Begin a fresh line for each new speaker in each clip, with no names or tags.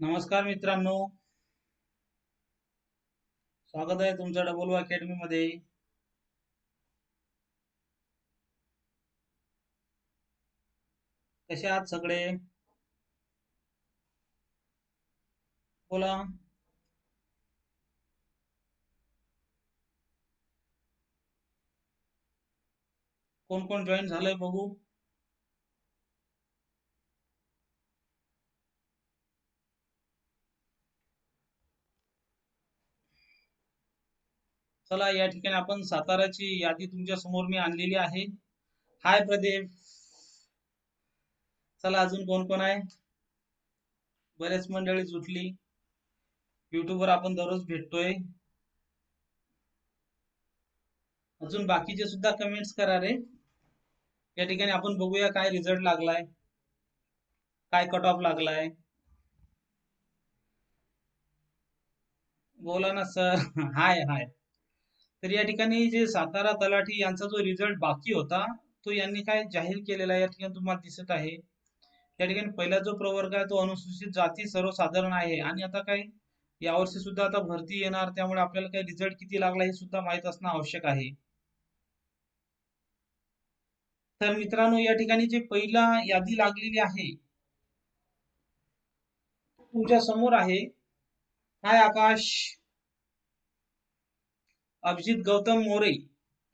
नमस्कार मित्रांनो. स्वागत आहे तुमचं डबल अकॅडमी मध्ये. कसे आहात सगळे? बोला. कोण कोण जॉईन झालंय बघू. चला या ठिकाणी आपण साताराची यादी तुमच्यासमोर मी आणलेली आहे. हाय प्रदीप. चला अजून कोण कोण आहे? बरेच मंडळी जुटली युट्यूबवर आपण दररोज भेटतोय. अजून बाकीचे सुद्धा कमेंट्स करा रे. या ठिकाणी आपण बघूया काय रिझल्ट लागलाय. काय कट ऑफ लागलाय. बोला ना सर हाय हाय. तर या ठिकाणी जे सातारा तलाठी यांचा जो रिझल्ट बाकी होता तो यांनी काय जाहीर केलेला या ठिकाणी तुम्हाला दिसत आहे. या ठिकाणी पहिला जो प्रवर्ग आहे तो अनुसूचित जाती सर्वसाधारण आहे. आणि आता काय यावर्षी सुद्धा आता भरती येणार त्यामुळे आपल्याला काय रिझल्ट किती लागला हे सुद्धा माहीत असणं आवश्यक आहे. तर मित्रांनो या ठिकाणी जे पहिला यादी लागलेली आहे तुमच्यासमोर आहे. हाय आकाश? अभिजित गौतम मोरे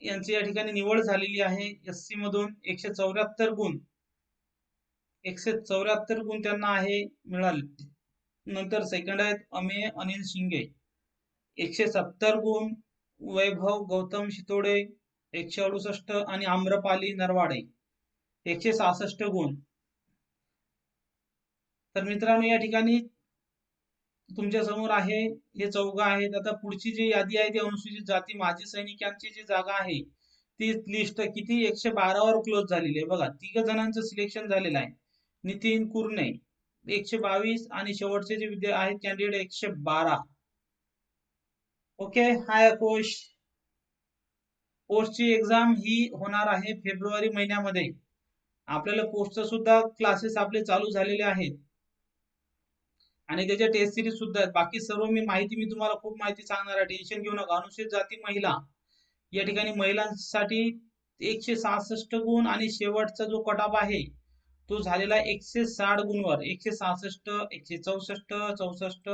यांची या ठिकाणी निवड झालेली आहे. एस सी मधून एकशे चौऱ्याहत्तर गुण एकशे चौऱ्याहत्तर गुण त्यांना आहे मिळाले. नंतर सेकंड आहेत अमेय अनिल शिंगे. एकशे सत्तर गुण वैभव गौतम शितोडे एकशे अडुसष्ट आणि आम्रपाली नरवाडे. एकशे सहासष्ट गुण. तर मित्रांनो या ठिकाणी तुमच्यासमोर आहे हे चौघ आहेत. आता पुढची जी यादी आहे ती अनुसूचित जाती माजी सैनिकांची जी जागा आहे ती लिस्ट किती? एकशे बारावर क्लोज झालेली आहे. बघा तिघ जणांचं सिलेक्शन झालेलं आहे. नितीन कुरणे एकशे बावीस आणि शेवटचे जे विद्या आहेत कॅन्डिडेट एकशे बारा. ओके हाय अकोश पोस्टची एक्झाम ही होणार आहे फेब्रुवारी महिन्यामध्ये. आपल्याला पोस्टचं सुद्धा क्लासेस आपले चालू झालेले आहेत. आणि त्याच्या टेस्ट सिरीज सुद्धा आहेत. बाकी सर्व मी माहिती मी तुम्हाला खूप माहिती सांगणार आहे. टेन्शन घेऊ नका. अनुसूचित जाती महिला या ठिकाणी महिलांसाठी एकशे सहासष्ट गुण आणि शेवटचा जो कटाप आहे तो झालेला एकशे साठ गुणवर. एकशे सहासष्ट एकशे चौसष्ट चौसष्ट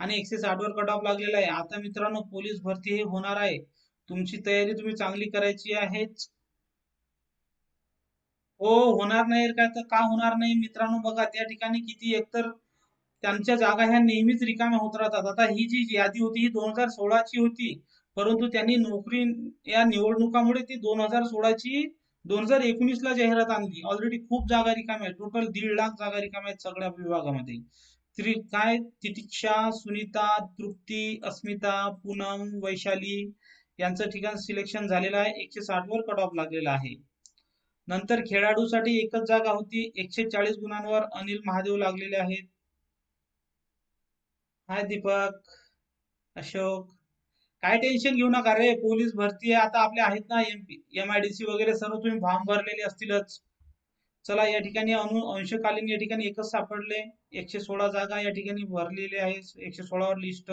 आणि एकशे साठ वर कट ऑफ लागलेला आहे. आता मित्रांनो पोलीस भरती हे होणार आहे. तुमची तयारी तुम्ही चांगली करायची आहे. हो होणार नाही. काय तर का होणार नाही? मित्रांनो बघा त्या ठिकाणी किती एकतर त्यांच्या जागा ह्या नेहमीच रिकाम्या होत राहतात. आता ही जी यादी होती ही दोन हजार सोळाची होती. परंतु त्यांनी नोकरी या निवडणुकामुळे ती दोन हजार सोळाची दोन हजार एकोणीस ला जाहिरात आणली. ऑलरेडी खूप जागा रिकाम्या आहेत. टोटल दीड लाख जागा रिकाम्या आहेत सगळ्या विभागामध्ये. तरी काय? तितिक्षा सुनीता तृप्ती अस्मिता पूनम वैशाली यांचं ठिकाण सिलेक्शन झालेलं आहे. एकशे साठ वर कट ऑफ लागलेला आहे. नंतर खेळाडूसाठी एकच जागा होती. एकशे चाळीस गुणांवर अनिल महादेव लागलेले आहेत. हाय दीपक अशोक. काय टेन्शन घेऊ नका रे पोलीस भरती आहे आता आपल्या आहेत ना एम आय डी सी वगैरे सर्व तुम्ही फॉर्म भरलेले असतीलच. चला या ठिकाणी अनु अंशकालीन या ठिकाणी एकच सापडले. एकशे सोळा जागा या ठिकाणी भरलेले आहे एकशे सोळावर लिस्ट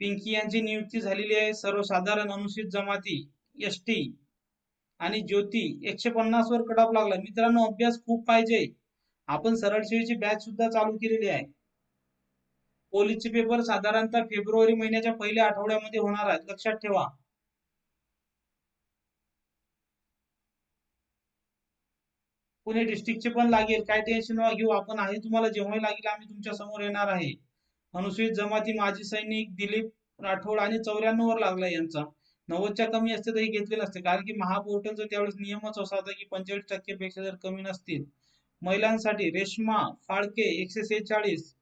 पिंकी यांची नियुक्ती झालेली आहे सर्वसाधारण अनुसूचित जमाती एस टी आणि ज्योती. एकशे पन्नास वर लागला. मित्रांनो अभ्यास खूप पाहिजे. आपण सरळ सेवेची बॅच सुद्धा चालू केलेली आहे. पोलीसचे पेपर साधारणतः फेब्रुवारी महिन्याच्या पहिल्या आठवड्यामध्ये होणार आहेत. लक्षात ठेवा. पुणे डिस्ट्रिक्टचे पण लागेल. काय टेन्शन घेऊ. आपण आहे तुम्हाला जेव्हाही लागेल. आम्ही तुमच्यासमोर येणार आहे. अनुसूचित जमाती माजी सैनिक दिलीप राठोड आणि चौऱ्याण्णव वर लागला यांचा. नव्वदच्या कमी असते तर हे घेतले नसते कारण की महापोर्टलचा त्यावेळेस नियमच असा होता की पंचेचाळीस टक्केपेक्षा जर कमी नसतील. महिलांसाठी रेश्मा फाळके एकशे सेहेचाळीस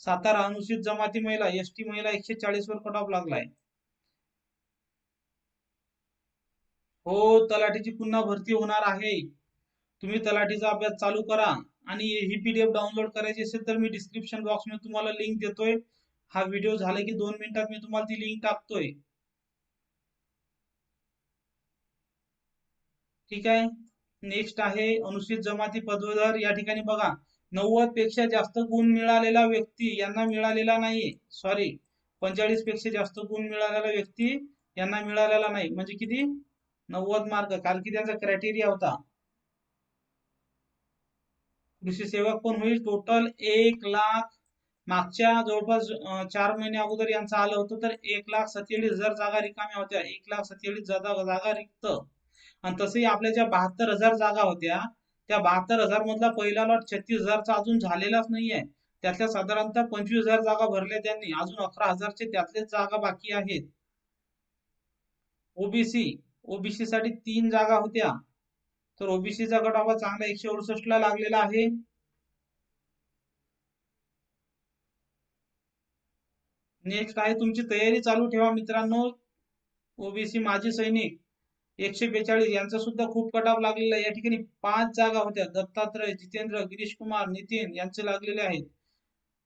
सातारा अनुसूचित जमाती महिला एस टी महिला एकशे चाळीस वर कट ऑफ लागलाय. हो तलाठीची पुन्हा भरती होणार आहे. तुम्ही तलाठीचा अभ्यास चालू करा आणि ही पीडीएफ डाउनलोड करायची असेल तर मी डिस्क्रिप्शन बॉक्समध्ये तुम्हाला लिंक देतोय. हा व्हिडिओ झाला की दोन मिनिटात मी तुम्हाला ती लिंक टाकतोय. ठीक आहे? नेक्स्ट आहे अनुसूचित जमाती पदवीधर. या ठिकाणी बघा. नव्वदपेक्षा जास्त गुण मिळालेला व्यक्ती यांना मिळालेला नाही. सॉरी पंचेचाळीसपेक्षा जास्त गुण मिळालेला व्यक्ती यांना मिळालेला नाही. म्हणजे किती? नव्वद मार्क. कारण की त्यांचा क्रायटेरिया होता. कृषी सेवक पण होईल. टोटल एक लाख मागच्या जवळपास चार महिने अगोदर यांचं आलं होतं तर एक लाख सत्तेचाळीस हजार जागा रिकाम्या होत्या. एक लाख सत्तेचाळीस जागा जागा रिक्त. आणि तसंही आपल्या ज्या बहात्तर हजार जागा होत्या त्या बहात्तर हजार मधला पहिला लॉट छत्तीस हजारचा अजून झालेलाच नाहीये. त्यातल्या साधारणतः पंचवीस हजार जागा भरल्या त्यांनी. अजून अकरा हजारचे त्यातलेच जागा बाकी आहेत. ओबीसी ओबीसी साठी तीन जागा होत्या. तर ओबीसीचा गट आवाज चांगला एकशे अडुसष्ट ला लागलेला आहे. नेक्स्ट आहे तुमची तयारी चालू ठेवा मित्रांनो. ओबीसी माजी सैनिक. एकशे बेचाळीस यांचा सुद्धा खूप कटाव लागलेला आहे. या ठिकाणी पाच जागा होत्या. दत्तात्रय जितेंद्र गिरीश कुमार नितीन यांचे लागलेले आहेत.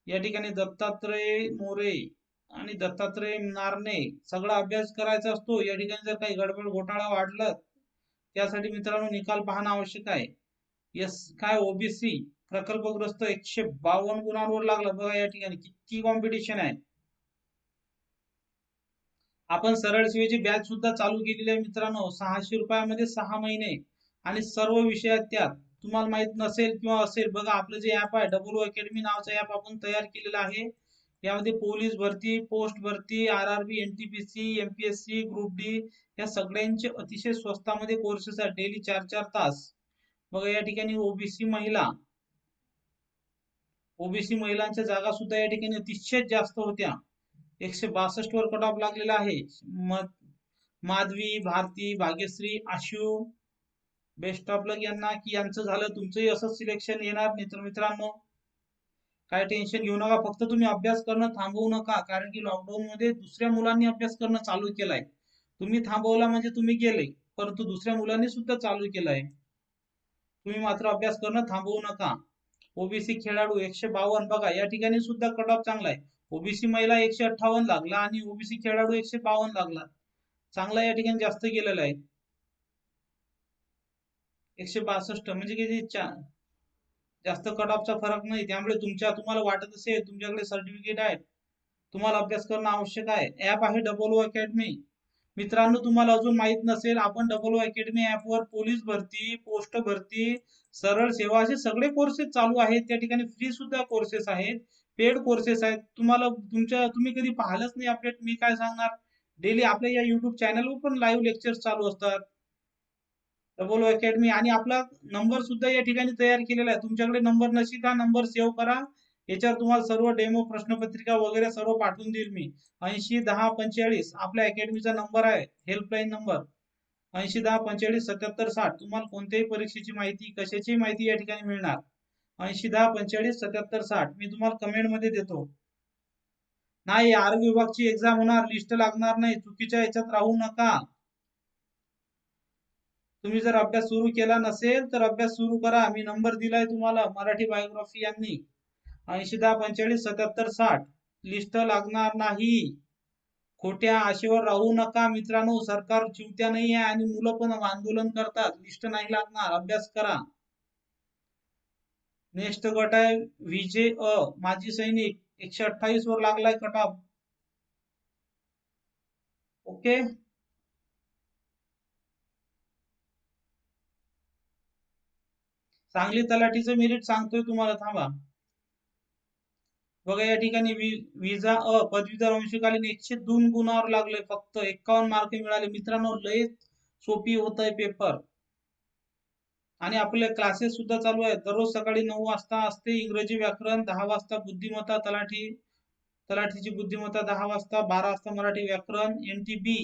या ठिकाणी दत्तात्रय मोरे आणि दत्तात्रय नारने सगळा अभ्यास करायचा असतो. या ठिकाणी जर काही गडबड घोटाळा वाढलं त्यासाठी मित्रांनो निकाल पाहणं आवश्यक आहे. यस काय ओबीसी प्रकल्पग्रस्त एकशे बावन्न गुणांवर लागला. बघा या ठिकाणी किती कॉम्पिटिशन आहे. आपण सरळ सेवेची बॅच सुद्धा चालू केलेली आहे मित्रांनो. सहाशे रुपयामध्ये सहा महिने. आणि सर्व विषयात त्यात तुम्हाला माहीत नसेल किंवा असेल बघा आपलं जे ऍप आहे डब्ल्यू अकॅडमी नावाचं ऍप आपण तयार केलेलं आहे. यामध्ये पोलीस भरती पोस्ट भरती R R B N T B C M P S C group D या सगळ्यांचे अतिशय स्वस्तामध्ये कोर्सेस आहेत. डेली चार चार तास. बघा या ठिकाणी ओबीसी महिला. ओबीसी महिलांच्या जागा सुद्धा या ठिकाणी अतिशय जास्त होत्या. एकशे बासष्ट वर कट ऑफ लागलेला आहे. Madhavi Bharti Bhagyashree Ashu best of luck यांना की यांचं झालं तुमचंही असंच सिलेक्शन येणार मित्र मित्रांनो काय टेन्शन घेऊ नका फक्त तुम्ही अभ्यास करणं थांबवू नका कारण की लॉकडाऊन मध्ये दुसऱ्या मुलांनी अभ्यास करणं चालू केलाय. तुम्ही थांबवला म्हणजे तुम्ही गेले परंतु दुसऱ्या मुलांनी सुद्धा चालू केलाय. तुम्ही मात्र अभ्यास करणं थांबवू नका. ओबीसी खेळाडू एकशे बावन्न बघा या ठिकाणी सुद्धा कट ऑफ चांगला आहे ओबीसी महिला एकशे अठ्ठावन्न लागला आणि ओबीसी खेळाडू एकशे बावन्न लागला. चांगला या ठिकाणी जास्त गेलेला आहे. एकशे बासष्ट म्हणजे किती जास्त कट ऑफचा फरक नाही. त्यामुळे तुमच्या तुम्हाला वाटत असेल तुमच्याकडे सर्टिफिकेट आहे. तुम्हाला अभ्यास करणं आवश्यक आहे. ऍप आहे डबल ओ अकॅडमी मित्रांनो तुम्हाला अजून माहीत नसेल आपण डबल ओ अकॅडमी ऍपवर पोलीस भरती पोस्ट भरती सरळ सेवा असे सगळे कोर्सेस चालू आहेत. त्या ठिकाणी फ्री सुद्धा कोर्सेस आहेत. पेड कोर्सेस आहेत. तुम्हाला तुमच्या तुम्ही कधी पाहिलंच नाही अपडेट मी काय सांगणार? डेली आपल्या या युट्यूब चॅनलवर पण लाईव्ह लेक्चर्स चालू असतात. डबल अकॅडमी आणि आपला नंबर सुद्धा या ठिकाणी तयार केलेला आहे. तुमच्याकडे नंबर नसेल हा नंबर सेव्ह करा. याच्यावर तुम्हाला सर्व डेमो प्रश्नपत्रिका वगैरे सर्व पाठवून देईल मी. ऐंशी दहा पंचेचाळीस. आपल्या अकॅडमीचा नंबर आहे. हेल्पलाईन नंबर ऐंशी दहा पंचेचाळीस सत्याहत्तर साठ. तुम्हाला कोणत्याही परीक्षेची माहिती कशाची माहिती या ठिकाणी मिळणार. ऐंशी दहा पंचेचाळीस सत्याहत्तर साठ. मी तुम्हाला कमेंटमध्ये देतो. नाही आरोग्य विभागची एक्झाम होणार लिस्ट लागणार नाही. चुकीच्या याच्यात राहू नका. तुम्ही जर अभ्यास सुरू केला नसेल तर अभ्यास सुरू करा. मी नंबर दिलाय तुम्हाला मराठी बायोग्राफी यांनी. ऐंशी दहा पंचेचाळीस सत्याहत्तर साठ. लिस्ट लागणार नाही. खोट्या आशेवर राहू नका मित्रांनो. सरकार चिवत्या नाही आहे आणि मुलं पण आंदोलन करतात. लिस्ट नाही लागणार. अभ्यास करा. नेक्स्ट गट आहे विजय अ माजी सैनिक एकशे अठ्ठावीस वर लागलाय कटाप ओके? सांगली तलाठीचं मेरिट सांगतोय तुम्हाला थांबा. बघा या ठिकाणी विजा अ पदवीधर अंशकालीन एकशे दोन गुणावर लागले फक्त एकावन्न मार्क मिळाले. मित्रांनो लय सोपी होत आहे पेपर आणि आपले क्लासेस सुद्धा चालू आहेत. दररोज सकाळी नऊ वाजता असते इंग्रजी व्याकरण दहा वाजता बुद्धिमत्ता तलाठी तलाठीची बुद्धिमत्ता दहा वाजता बारा वाजता मराठी व्याकरण एन टी बी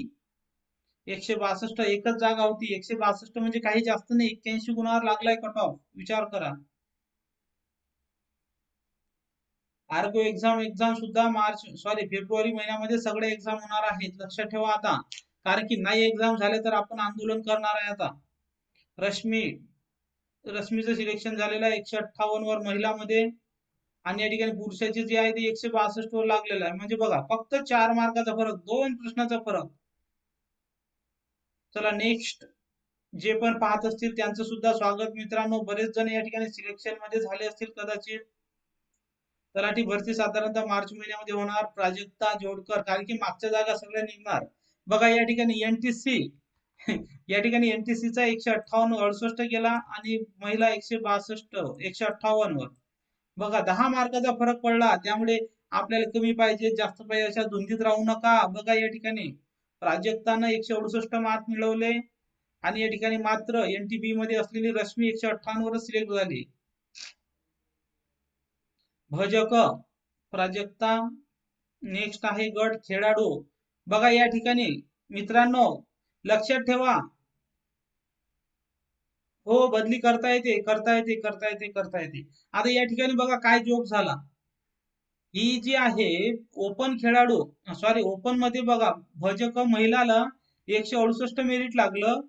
एकशे बासष्ट एकच जागा होती. एकशे बासष्ट म्हणजे काही जास्त नाही एक्क्याऐंशी गुणावर लागलाय कट ऑफ विचार करा. आर्गो एक्झाम एक्झाम सुद्धा मार्च सॉरी फेब्रुवारी महिन्यामध्ये सगळे एक्झाम होणार आहेत. लक्षात ठेवा आता. कारण की नाही एक्झाम झाले तर आपण आंदोलन करणार आहे आता. रश्मी रश्मीचं सिलेक्शन झालेलं आहे. एकशे अठ्ठावन्न वर महिलामध्ये. आणि या ठिकाणी पुरुषाचे जे आहे ते एकशे बासष्ट वर लागलेलं आहे. म्हणजे बघा फक्त चार मार्काचा फरक दोन प्रश्नाचा फरक. चला नेक्स्ट जे पण पाहत असतील त्यांचं सुद्धा स्वागत. मित्रांनो बरेच जण या ठिकाणी सिलेक्शनमध्ये झाले असतील कदाचित. तलाठी भरती साधारणतः मार्च महिन्यामध्ये होणार. प्राजक्ता जोडकर कारण की मागच्या जागा सगळ्या निघणार. बघा या ठिकाणी एनटीसी या ठिकाणी एनटीसी चा एकशे अठ्ठावन्न अडुसष्ट गेला आणि महिला एकशे बासष्ट एकशे अठ्ठावन्न वर. बघा दहा मार्काचा फरक पडला त्यामुळे आपल्याला कमी पाहिजे जास्त पाहिजे अशा धुंदीत राहू नका. बघा या ठिकाणी. प्राजक्तानं एकशे अडुसष्ट मार्क मिळवले आणि या ठिकाणी मात्र एनटीबी मध्ये असलेली रश्मी एकशे अठ्ठावन्न वर सिलेक्ट झाली. भजक प्राजक्ता नेक्स्ट आहे गट खेळाडू. बघा या ठिकाणी मित्रांनो लक्षात ठेवा. हो बदली करता येते करता येते करता येते करता येते. आता या ठिकाणी बघा काय जोक झाला. ही जी आहे ओपन खेळाडू सॉरी ओपनमध्ये बघा भजक महिलाला एकशे अडुसष्ट मेरिट लागलं.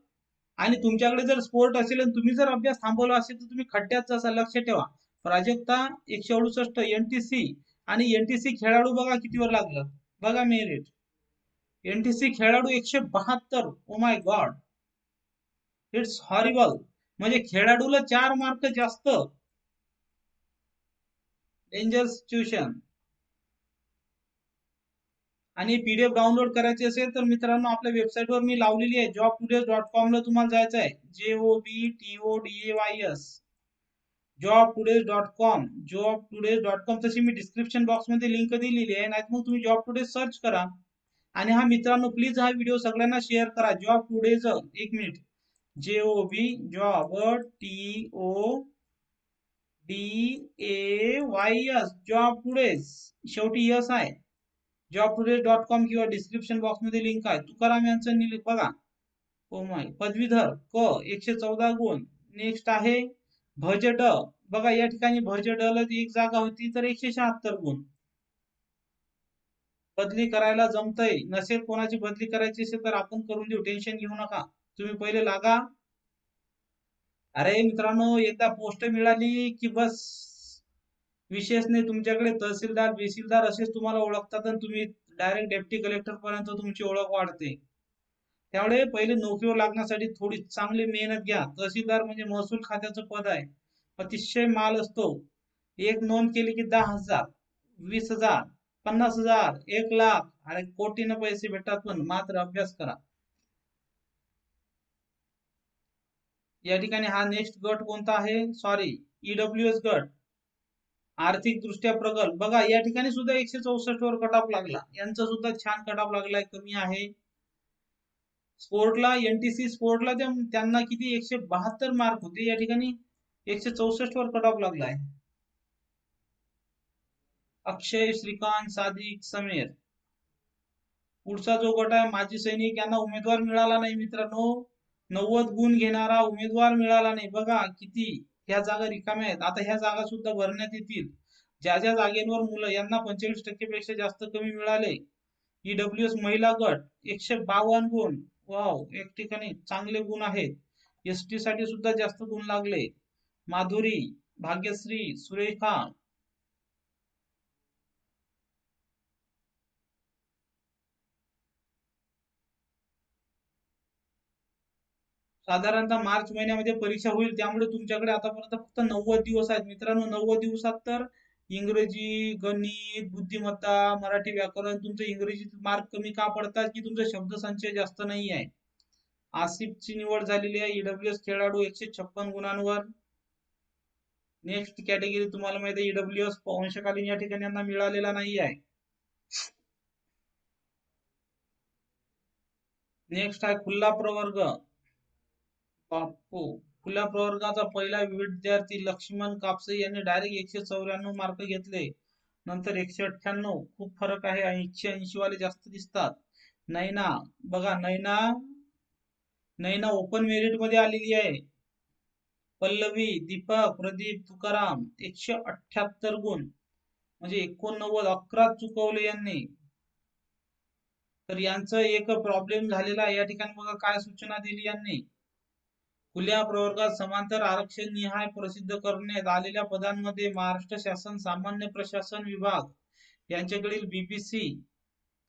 आणि तुमच्याकडे जर स्पोर्ट असेल आणि तुम्ही जर अभ्यास थांबवला असेल तर तुम्ही खड्ड्यात जसा लक्ष ठेवा. प्राजक्ता एकशे अडुसष्ट एनटीसी आणि एनटीसी खेळाडू बघा कितीवर लागलं. बघा मेरिट एनटीसी खेळाडू एकशे बहात्तर. Oh my god it's horrible म्हणजे खेळाडूला चार मार्क जास्त. डेंजर ट्युशन आणि पीडीएफ डाउनलोड करायची असेल तर मित्रांनो आपल्या वेबसाईटवर मी लावलेली आहे. जॉब टुडे डॉट कॉम ला तुम्हाला जायचं आहे. J O B T O D A Y S job today dot com job today dot com तशी मी डिस्क्रिप्शन बॉक्समध्ये लिंक दिलेली आहे. नाही मग तुम्ही जॉब टुडे सर्च करा. आणि हा मित्रांनो प्लीज हा व्हिडिओ सगळ्यांना शेअर करा. जॉब टुडेज एक minute J O B job T O D A Y S job today's शेवटी यस आहे. जॉब टुडे डॉट कॉम किंवा डिस्क्रिप्शन बॉक्समध्ये लिंक आहे. तुकाराम यांचं निलिक बघा. Oh ओ माय पदवीधर क एकशे चौदा गुण. नेक्स्ट आहे भजड बघा या ठिकाणी भजडला एक जागा होती तर एकशे शहात्तर गुण. बदली करायला जमतय. नसेल कोणाची बदली करायची असेल तर आपण करून देऊ. टेन्शन घेऊ नका. तुम्ही पहिले लागा. अरे मित्रांनो एकदा पोस्ट मिळाली की बस. विशेष नाही तुमच्याकडे तहसीलदार बेसीलदार असेच तुम्हाला ओळखतात आणि तुम्ही डायरेक्ट डेप्टी कलेक्टर पर्यंत तुमची ओळख वाढते. त्यामुळे पहिले नोकरीवर लागण्यासाठी थोडी चांगली मेहनत घ्या. तहसीलदार म्हणजे महसूल खात्याचं पद आहे. अतिशय माल असतो. एक नोंद केली की दहा हजार वीस हजार. पन्नास हजार एक लाख अरे कोटीनं पैसे भेटतात पण मात्र अभ्यास करा. या ठिकाणी हा नेक्स्ट गट कोणता आहे? सॉरी ईडब्ल्यू एस गट. आर्थिक दृष्ट्या प्रगल. बघा या ठिकाणी सुद्धा एकशे चौसष्ट वर कट लागला. यांचा सुद्धा छान कट लागलाय कमी आहे. स्पोर्टला एनटीसी स्पोर्टला त्यांना किती? एकशे बहात्तर मार्क होते. या ठिकाणी एकशे चौसष्ट वर कट लागलाय. अक्षय श्रीकांत सादिक समीर. पुढचा जो गट आहे माजी सैनिक यांना उमेदवार मिळाला नाही मित्रांनो. नव्वद गुण घेणारा उमेदवार मिळाला नाही. बघा किती ह्या जागा रिकाम्या आहेत. आता ह्या जागा सुद्धा भरण्यात येतील. ज्या ज्या जागेवर मुलं यांना पंचेचाळीस टक्केपेक्षा जास्त कमी मिळाले. ईडब्ल्यू एस महिला गट एकशे बावन्न गुण. वाव एक ठिकाणी चांगले गुण आहेत. एस टी साठी सुद्धा जास्त गुण लागले. माधुरी भाग्यश्री सुरेखा साधारणतः मार्च महिन्यामध्ये परीक्षा होईल त्यामुळे तुमच्याकडे आतापर्यंत फक्त नव्वद दिवस आहेत. मित्रांनो नव्वद दिवसात तर इंग्रजी गणित बुद्धिमत्ता मराठी व्याकरण तुमचं इंग्रजी मार्क कमी का पडतात की तुमचा शब्दसंचय जास्त नाही आहे? आसिफची निवड झालेली आहे. ईडब्ल्यू एस खेळाडू एकशे छप्पन गुणांवर. नेक्स्ट कॅटेगरी तुम्हाला माहिती आहे ईडब्ल्यू एस अंशकालीन या ठिकाणी यांना मिळालेला नाही आहे. नेक्स्ट आहे खुल्ला प्रवर्ग. बापू खुल्या प्रवर्गाचा पहिला विद्यार्थी लक्ष्मण कापसे यांनी डायरेक्ट एकशे चौऱ्याण्णव मार्क घेतले. नंतर एकशे अठ्ठ्याण्णव खूप फरक आहे एकशे ऐंशी वाले जास्त दिसतात. नैना बघा नैना नैना ओपन मेरिटमध्ये आलेली आहे. पल्लवी दीपक प्रदीप तुकाराम एकशे अठ्याहत्तर गुण म्हणजे एकोणनव्वद अकरा चुकवले यांनी. तर यांचं एक प्रॉब्लेम झालेला आहे. या ठिकाणी बघा काय सूचना दिली यांनी. खुल्या प्रवर्गात समांतर आरक्षण निहाय प्रसिद्ध करण्यात आलेल्या पदांमध्ये महाराष्ट्र शासन सामान्य प्रशासन विभाग यांच्याकडील बीबीसी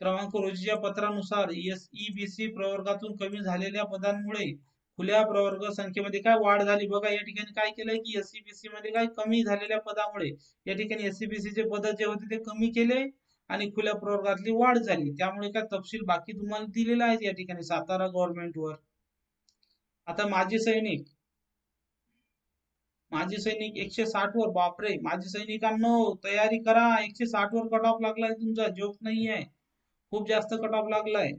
क्रमांक रोजीच्या पत्रानुसार एसईबीसी प्रवर्गातून कमी झालेल्या पदांमुळे खुल्या प्रवर्ग संख्येमध्ये काय वाढ झाली? बघा या ठिकाणी काय केलंय की एससीबीसी मध्ये काय कमी झालेल्या पदामुळे या ठिकाणी एससीबीसी चे पद जे होते ते कमी केले आणि खुल्या प्रवर्गातली वाढ झाली. त्यामुळे काय तपशील बाकी तुम्हाला दिलेला आहे या ठिकाणी सातारा गव्हर्नमेंटवर आता माजी सैनिक माजी सैनिक एकशे साठ वर बापरे माजी सैनिकांनो तयारी करा. एकशे साठ वर कट ऑफ लागलाय तुमचा जोक नाही आहे खूप जास्त कट ऑफ लागलाय.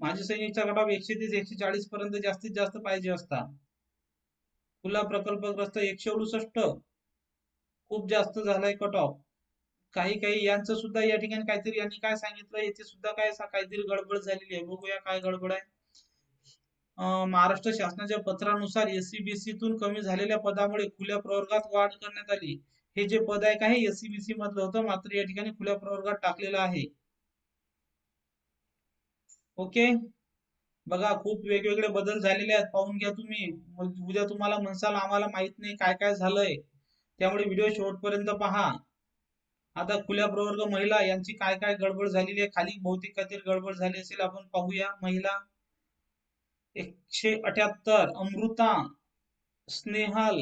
माजी सैनिकचा कट ऑफ एकशे तीस एकशे चाळीस पर्यंत जास्तीत जास्त पाहिजे असता. खुला प्रकल्पग्रस्त एकशे अडुसष्ट. खूप जास्त झालाय कट ऑफ काही काही यांचं सुद्धा या ठिकाणी काहीतरी यांनी काय सांगितलं याची सुद्धा काय काहीतरी गडबड झालेली आहे. बघूया काय गडबड आहे. महाराष्ट्र शासनाच्या पत्रानुसार एससीबीसीतून कमी झालेल्या पदामुळे खुल्या प्रवर्गात वाढ करण्यात आली. हे जे पद आहे का हे एससीबीसी मधलं होतं मात्र या ठिकाणी खुल्या प्रवर्गात टाकलेलं आहे. ओके? बघा खूप वेगवेगळे बदल झालेले आहेत. पाहून घ्या तुम्ही. उद्या तुम्हाला म्हणसाल आम्हाला माहीत नाही काय काय झालंय. त्यामुळे व्हिडिओ शेवटपर्यंत पहा. आता खुल्या प्रवर्ग महिला यांची काय काय गडबड झालेली आहे? खाली बहुतेक काहीतरी गडबड झाली असेल. आपण पाहूया. महिला एकशे अठ्याहत्तर अमृता स्नेहल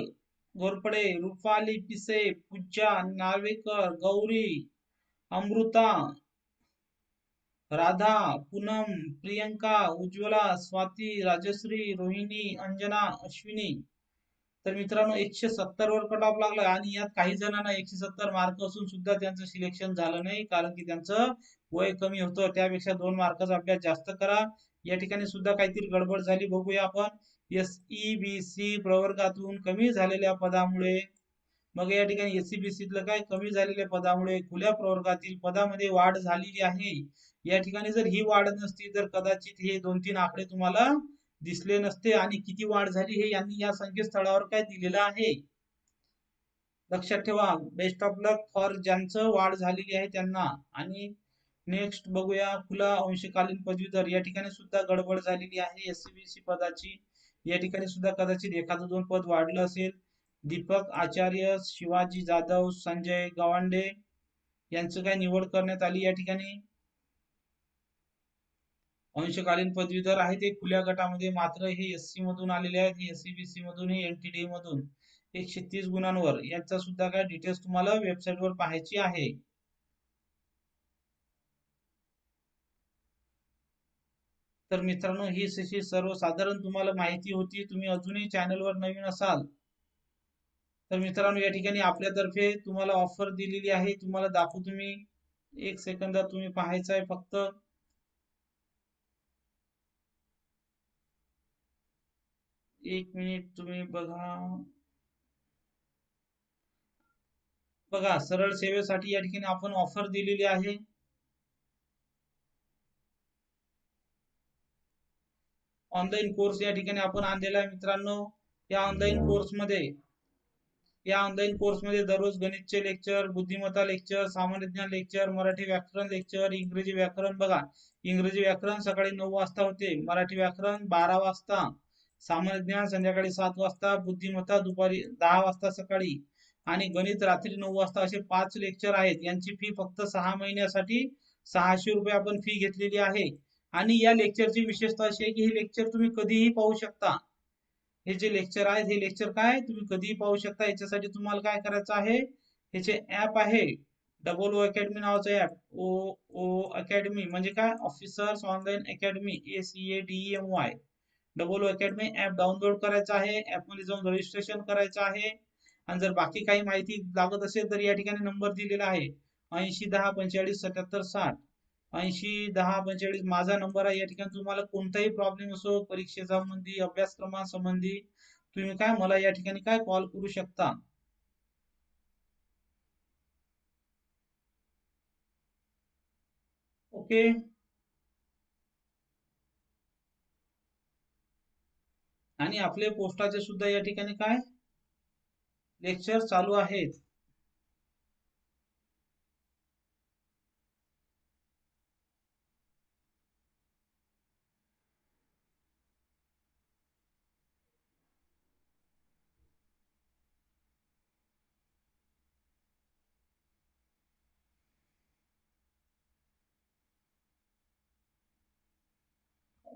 घोरपडे रुपाली पिसे पूजा नार्वेकर गौरी अमृता राधा पूनम प्रियंका उज्ज्वला स्वाती राजश्री रोहिणी अंजना अश्विनी. तर मित्रांनो एकशे सत्तर वर कट ऑफ लागला आणि यात काही जणांना एकशे सत्तर मार्क असून सुद्धा त्यांचं सिलेक्शन झालं नाही कारण की त्यांचं वय कमी होतं. त्यापेक्षा दोन मार्कच अभ्यास जास्त करा. या ठिकाणी सुद्धा काहीतरी गडबड झाली. बघूया आपण. एस ई बी सी प्रवर्गातून कमी झालेल्या पदामुळे मग या ठिकाणी एस सी बी सीतलं काय? कमी झालेल्या पदामुळे खुल्या प्रवर्गातील पदामध्ये वाढ झालेली आहे. या ठिकाणी जर ही वाढ नसती तर कदाचित हे दोन तीन आकडे तुम्हाला दिसले नसते. आणि किती वाढ झाली हे यांनी या संकेतस्थळावर काय दिलेलं आहे? लक्षात ठेवा. बेस्ट ऑफ लक फॉर ज्यांचं वाढ झालेली आहे त्यांना. आणि नेक्स्ट बघूया खुला अंशकालीन पदवीधर. या ठिकाणी सुद्धा गडबड झालेली आहे. एस सी पदाची. या ठिकाणी सुद्धा कदाचित एखादं दोन पद वाढलं असेल. दीपक आचार्य शिवाजी जाधव संजय गवांडे यांचं काय निवड करण्यात आली या ठिकाणी? अंशकालीन पदवीधर आहे ते खुल्या गटामध्ये. मात्र हे एस सी मधून आलेले आहेत. एससीबीसी मधून हे एनटीडी मधून. एकशे तीस गुणांवर. यांचा सुद्धा काय डिटेल्स तुम्हाला वेबसाईटवर पाहायची आहे. तर मित्रांनो ही सशी सर्वसाधारण तुम्हाला माहिती होती. तुम्ही अजूनही चॅनलवर नवीन असाल तर मित्रांनो या ठिकाणी आपल्यातर्फे तुम्हाला ऑफर दिलेली आहे. तुम्हाला दाखवू तुम्ही एक सेकंदात तुम्ही पाहायचं आहे फक्त. एक मिनिट तुम्ही बघा. बघा सरळ सेवेसाठी या ठिकाणी आपण ऑफर दिलेली आहे. ऑनलाईन कोर्स या ठिकाणी आपण आणलेला आहे मित्रांनो. या ऑनलाईन कोर्समध्ये या ऑनलाईन कोर्समध्ये दररोज गणितचे लेक्चर बुद्धिमत्ता लेक्चर सामान्य ज्ञान लेक्चर मराठी व्याकरण लेक्चर इंग्रजी व्याकरण बघा. इंग्रजी व्याकरण सकाळी नऊ वाजता होते मराठी व्याकरण बारा वाजता सामान्य ज्ञान संध्याकाळी सात वाजता बुद्धिमत्ता दुपारी दहा वाजता सकाळी आणि गणित रात्री नऊ वाजता असे पाच लेक्चर आहेत. यांची फी फक्त सहा महिन्यासाठी सहाशे रुपये आपण फी घेतलेली आहे. आणि या लेक्चरची विशेषता अशी आहे की हे लेक्चर तुम्ही कधीही पाहू शकता. हे जे लेक्चर आहेत हे लेक्चर काय? तुम्ही कधीही पाहू शकता. याच्यासाठी तुम्हाला काय करायचं आहे? ह्याचे ऍप आहे डबल ओ अकॅडमी नावाचं ऍप ओ ओ अकॅडमी म्हणजे काय? Officers online academy A C A D M Y double O academy app download करायचं आहे. ऍपमध्ये जाऊन रजिस्ट्रेशन करायचं आहे. आणि जर बाकी काही माहिती लागत असेल तर या ठिकाणी नंबर दिलेला आहे. ऐंशी दहा पंचेचाळीस सत्याहत्तर साठ. ऐंशी दहा पंचेचाळीस माझा नंबर आहे. या ठिकाणी तुम्हाला कोणताही प्रॉब्लेम असो परीक्षेसंबंधी अभ्यासक्रमासंबंधी तुम्ही काय मला या ठिकाणी काय कॉल करू शकता? ओके आणि आपले पोस्टाचे सुद्धा या ठिकाणी काय? लेक्चर चालू आहेत.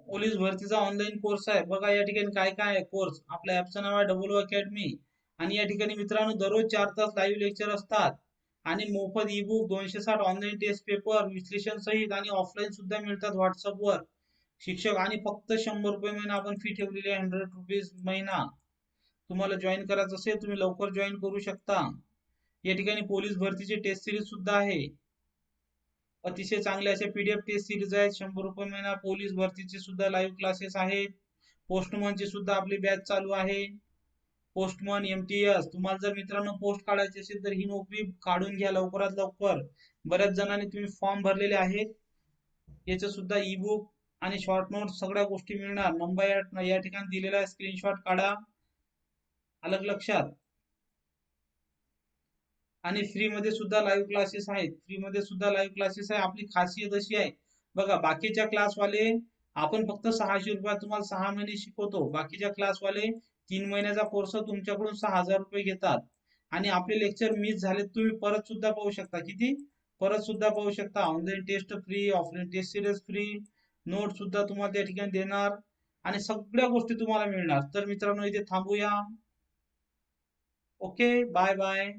पोलीस भरतीचा ऑनलाईन कोर्स आहे. बघा या ठिकाणी काय काय आहे. कोर्स आपल्या ऍपचं नाव आहे डबल अकॅडमी आणि या ठिकाणी मित्रांनो दररोज चार तास लाईव्ह लेक्चर असतात. आणि मोफत ई बुक दोनशे साठ ऑनलाईन टेस्ट पेपर विश्लेषण सहित आणि ऑफलाईन सुद्धा मिळतात व्हॉट्सअपवर शिक्षक आणि फक्त शंभर रुपये महिना आपण फी ठेवलेली आहे हंड्रेड रुपीज महिना. तुम्हाला जॉईन करायचं असेल तुम्ही लवकर जॉईन करू शकता. या ठिकाणी पोलीस भरतीची टेस्ट सिरीज सुद्धा आहे. अतिशय चांगले असे पीडीएफ टेस्ट सिरीज आहेत. शंभर रुपये महिना पोलीस भरतीचे सुद्धा लाईव्ह क्लासेस आहेत. पोस्टमनची सुद्धा आपली बॅच चालू आहे. पोस्टमन एमटीएस तुम्हाला जर मित्रांनो पोस्ट काढायची असेल तर ही नोकरी काढून घ्या लवकरात लवकर. बऱ्याच जणांनी तुम्ही फॉर्म भरलेले आहेत. याचे सुद्धा ई बुक आणि शॉर्ट नोट सगळ्या गोष्टी मिळणार. नंबर या- या ठिकाणी दिलेला आहे. स्क्रीनशॉट काढा. अलग लक्षात. आणि फ्री मध्ये सुद्धा लाईव्ह क्लासेस आहेत. फ्री मध्ये सुद्धा लाईव्ह क्लासेस आहे. आपली खासियत अशी आहे. बघा बाकीच्या क्लासवाले आपण फक्त सहाशे रुपयात तुम्हाला सहा महिने शिकवतो. बाकीच्या क्लासवाले तीन महिन्याचा कोर्स तुमच्याकडून सहा हजार रुपये घेतात. आणि आपले लेक्चर मिस झाले तुम्ही परत सुद्धा पाहू शकता. किती? परत सुद्धा पाहू शकता. Online test free offline test series free note सुद्धा तुम्हाला त्या ठिकाणी देणार. आणि सगळ्या गोष्टी तुम्हाला मिळणार. तर मित्रांनो इथे थांबूया. Okay bye bye